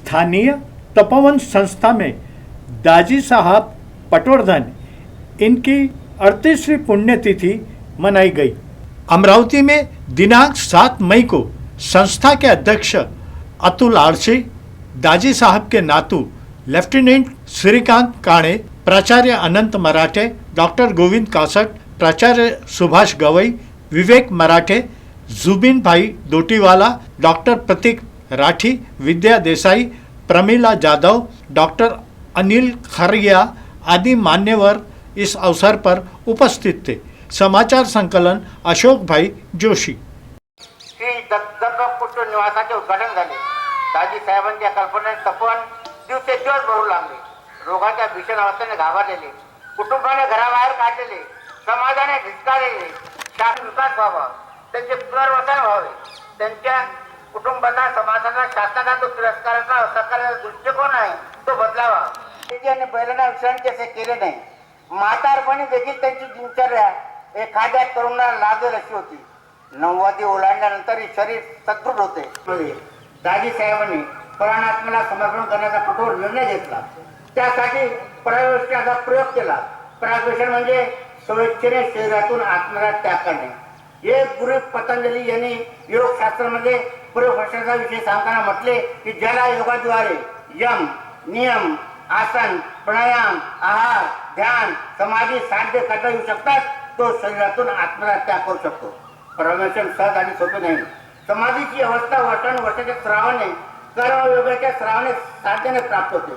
स्थानीय तपोवन संस्था में दाजी साहब पटवर्धन, इनकी अड़तीसवीं पुण्यतिथि मनाई गई। अमरावती में दिनांक सात मई को संस्था के अध्यक्ष अतुल आरसी, दाजी साहब के नातू लेफ्टिनेंट श्रीकांत काणे, प्राचार्य अनंत मराठे, डॉक्टर गोविंद कासट, प्राचार्य सुभाष गवई, विवेक मराठे, जुबिन भाई दोटीवाला, डॉक्टर प्रतीक राठी विद्या देसाई प्रमिला जाधव डॉक्टर अनिल खरगिया आदि मान्यवर इस अवसर पर उपस्थित थे। समाचार संकलन अशोक भाई जोशी। श्री कुष्ठ निवासाचे उद्घाटन झाले. दाजी साहेबांच्या कल्पनेत तपन दिवसेदिवस भरू लागले. रोगाच्या भीषण अवस्थेने घाबरलेले. कुटुंबाने घराबाहेर काढलेले. समाजाने धिक्कारलेले शासन विकास व्हावा. त्यांचे पुनर्वसन व्हावे. त्यांच्या कुटुंबांना समाजाला शासनाचा दृष्टिकोन आहे तो बदलावा. आणि बैलांना विश्रांती असे केले नाही. म्हातारपणी देखील त्यांची दिनचर्या एखाद्या तरुणाला लागेल अशी होती. नववादी ओलांडल्यानंतर शरीर सदृढ होते. दाजी साहेबांनी प्राणात्म्याला समर्पण करण्याचा कठोर निर्णय घेतला. त्यासाठी प्रवेशाचा प्रयोग केला. प्रागवेशन म्हणजे स्वेच्छेने शरीरातून आत्म्याला त्याग करणे. एक गुरु पतंजली यांनी योगशास्त्रामध्ये पूर्वभाषाचा विषय सांगताना म्हटले की ज्याला योगाद्वारे यम नियम आसन प्राणायाम आहार ध्यान समाधी साध्य करता येऊ शकतात. तो शरीरातून आत्महत्या करू शकतो. परमेश्वर सहज आणि सोपे नाही. समाधीची अवस्था वर्षानुवर्षाच्या सरावाने कर्मयोगाच्या श्रावाने साध्याने प्राप्त होते.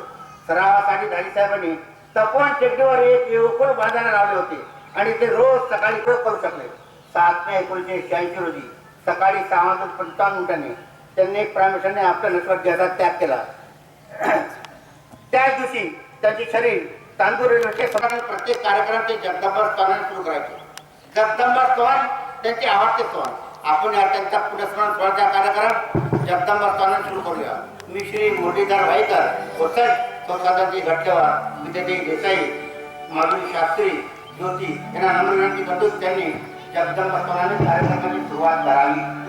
सरावासाठी दाजी साहेबांनी तपोवन टेकडीवर एक युवकुळ बांधायला लावले होते आणि ते रोज सकाळी करू शकले. सात मे एकोणीसशे शहाऐंशी रोजी सकाळी सहा वाजून पंचावन्न मिनिटांनी त्यांनी प्रामुख्याने आपल्या नश्वर घ्यायचा त्याग केला. त्याच दिवशी त्यांचे शरीर तांदूर रेल्वेचे स्वतः प्रत्येक कार्यक्रमाचे जगदंबर जगदंबा सुरू करायचे. जगदंबर स्तवन त्यांचे आवडते स्तवन आपण या त्यांचा पुनस्मरण स्मरणाचा कार्यक्रम जगदंबर स्तवाने सुरू करूया. मी श्री मुरलीधर भाईकर होसट स्वतःची घटकेवर विद्यार्थी देसाई माधुरी शास्त्री ज्योती यांना नम्र विनंती करतो त्यांनी जगदंबा स्तवाने कार्यक्रमाची सुरुवात करावी.